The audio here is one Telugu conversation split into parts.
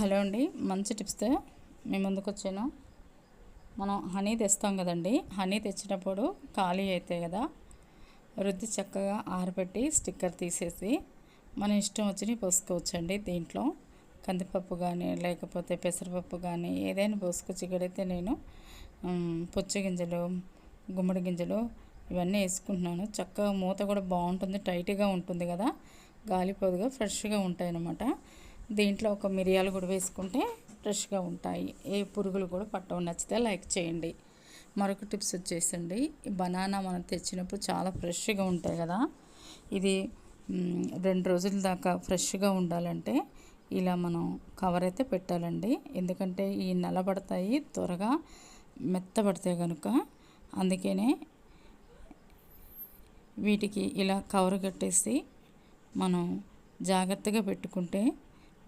హలో అండి మంచి టిప్స్తో మేము ముందుకు వచ్చాను. మనం హనీ తెస్తాం కదండి హనీ తెచ్చినప్పుడు ఖాళీ అయితే కదా రుద్ది చక్కగా ఆరబెట్టి స్టిక్కర్ తీసేసి మన ఇష్టం వచ్చినవి పోసుకోవచ్చండి దీంట్లో. కందిపప్పు కానీ లేకపోతే పెసరపప్పు కానీ ఏదైనా పోసుకొచ్చి ఇక్కడైతే నేను పుచ్చగింజలు గుమ్మడి గింజలు ఇవన్నీ వేసుకుంటున్నాను. చక్కగా మూత కూడా బాగుంటుంది టైట్గా ఉంటుంది కదా గాలిపోదుగా ఫ్రెష్గా ఉంటాయి అన్నమాట దీంట్లో ఒక మిరియాలు కూడా వేసుకుంటే ఫ్రెష్గా ఉంటాయి. ఏ పురుగులు కూడా పట్టవు. నచ్చితే లైక్ చేయండి. మరొక టిప్స్ వచ్చేసండి. బనానా మనం తెచ్చినప్పుడు చాలా ఫ్రెష్గా ఉంటాయి కదా. ఇది రెండు రోజుల దాకా ఫ్రెష్గా ఉండాలంటే ఇలా మనం కవర్ అయితే పెట్టాలండి. ఎందుకంటే ఈ నలబడతాయి త్వరగా మెత్తబడతాయి కనుక అందుకనే వీటికి ఇలా కవర్ కట్టేసి మనం జాగ్రత్తగా పెట్టుకుంటే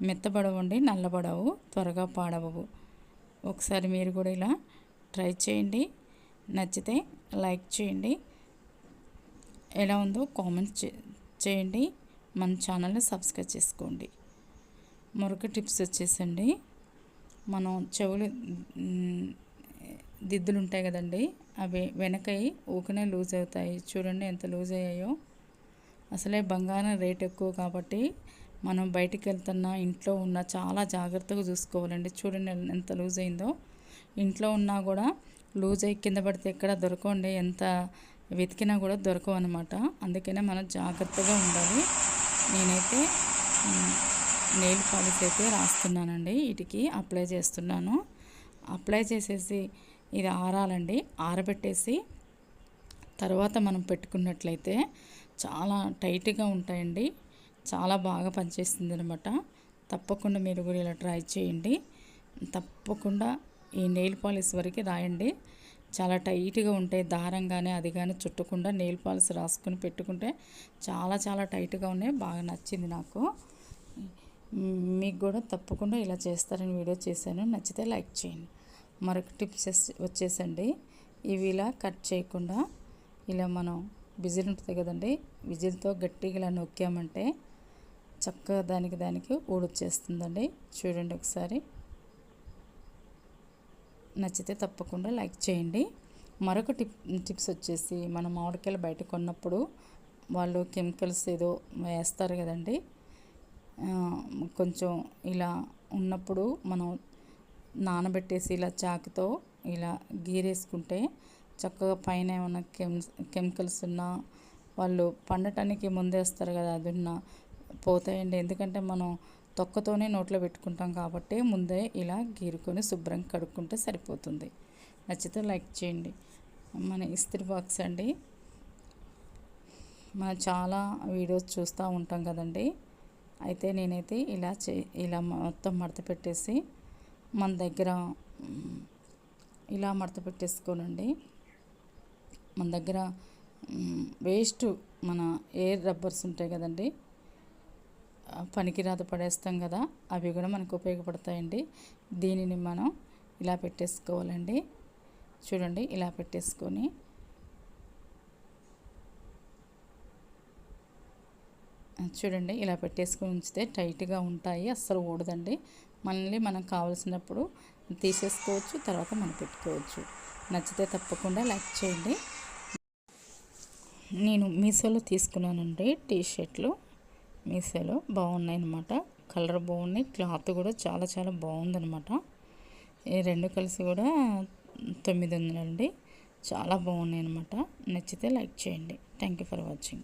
మెత్తబడవండి నల్లబడవు త్వరగా పాడవవు. ఒకసారి మీరు కూడా ఇలా ట్రై చేయండి. నచ్చితే లైక్ చేయండి. ఎలా ఉందో కామెంట్ చేయండి. మన ఛానల్ని సబ్స్క్రైబ్ చేసుకోండి. మరొక టిప్స్ వచ్చేసండి. మనం చెవులు దిద్దులు ఉంటాయి కదండి. అవి వెనకై ఊకనే లూజ్ అవుతాయి. చూడండి ఎంత లూజ్ అయ్యాయో. అసలే బంగారం రేట్ ఎక్కువ కాబట్టి మనం బయటికి వెళ్తున్నా ఇంట్లో ఉన్న చాలా జాగ్రత్తగా చూసుకోవాలండి. చూడండి ఎంత లూజ్ అయిందో. ఇంట్లో ఉన్నా కూడా లూజ్ అయ్యి కింద పడితే ఎక్కడ దొరకండి ఎంత వెతికినా కూడా దొరకవు అనమాట అందుకనే మనం జాగ్రత్తగా ఉండాలి. నేనైతే నెయిల్ పాలిష్ అయితే రాస్తున్నానండి. వీటికి అప్లై చేస్తున్నాను. అప్లై చేసేసి ఇది ఆరాలండి. ఆరబెట్టేసి తర్వాత మనం పెట్టుకున్నట్లయితే చాలా టైట్గా ఉంటాయండి. చాలా బాగా పనిచేస్తుంది అనమాట తప్పకుండా మీరు కూడా ఇలా ట్రై చేయండి. తప్పకుండా ఈ నెయిల్ పాలిష్ వరకు రాయండి. చాలా టైట్గా ఉంటాయి దారం కానీ అది కానీ చుట్టకుండా నెయిల్ పాలిష్ రాసుకుని పెట్టుకుంటే చాలా చాలా టైట్గా ఉన్నాయి. బాగా నచ్చింది నాకు. మీకు కూడా తప్పకుండా ఇలా చేస్తారని వీడియో చేశాను. నచ్చితే లైక్ చేయండి. మరొక టిప్స్ వచ్చేసండి. ఇవి ఇలా కట్ చేయకుండా ఇలా మనం విజిల్ ఉంటుంది కదండి విజిల్తో గట్టిగా ఇలా నొక్కామంటే చక్కగా దానికి దానికి ఊడొచ్చేస్తుందండి. చూడండి ఒకసారి. నచ్చితే తప్పకుండా లైక్ చేయండి. మరొక టిప్ టిప్స్ వచ్చేసి మనం మామిడికాయలు బయట కొన్నప్పుడు వాళ్ళు కెమికల్స్ ఏదో వేస్తారు కదండి. కొంచెం ఇలా ఉన్నప్పుడు మనం నానబెట్టేసి ఇలా చాకుతో ఇలా గీరేసుకుంటే చక్కగా పైన ఏమైనా కెమ్ కెమికల్స్ ఉన్నా వాళ్ళు పండటానికి ముందేస్తారు కదా అది ఉన్న పోతాయండి. ఎందుకంటే మనం తొక్కతోనే నోట్లో పెట్టుకుంటాం కాబట్టి ముందే ఇలా గీరుకొని శుభ్రంగా కడుక్కుంటే సరిపోతుంది. నచ్చితే లైక్ చేయండి. మన ఇస్త్రీ బాక్స్ అండి. మనం చాలా వీడియోస్ చూస్తూ ఉంటాం కదండి. అయితే నేనైతే ఇలా చే ఇలా మొత్తం మడత పెట్టేసి మన దగ్గర ఇలా మడత పెట్టేసుకోనండి. మన దగ్గర వేస్ట్ మన ఎయిర్ రబ్బర్స్ ఉంటాయి కదండి. పనికిరాదు పడేస్తాం కదా అవి కూడా మనకు ఉపయోగపడతాయండి. దీనిని మనం ఇలా పెట్టేసుకోవాలండి. చూడండి ఇలా పెట్టేసుకొని. చూడండి ఇలా పెట్టేసుకొని ఉంచితే టైట్గా ఉంటాయి అస్సలు ఊడదండి. మళ్ళీ మనం కావలసినప్పుడు తీసేసుకోవచ్చు తర్వాత మనం పెట్టుకోవచ్చు. నచ్చితే తప్పకుండా లైక్ చేయండి. నేను మీషోలో తీసుకున్నానండి టీ షర్ట్లు మీషోలో బాగున్నాయి అనమాట కలర్ బాగున్నాయి. క్లాత్ కూడా చాలా చాలా బాగుందనమాట ఈ రెండు కలిసి కూడా తొమ్మిది వందలండి. చాలా బాగున్నాయి అనమాట నచ్చితే లైక్ చేయండి. Thank you for watching.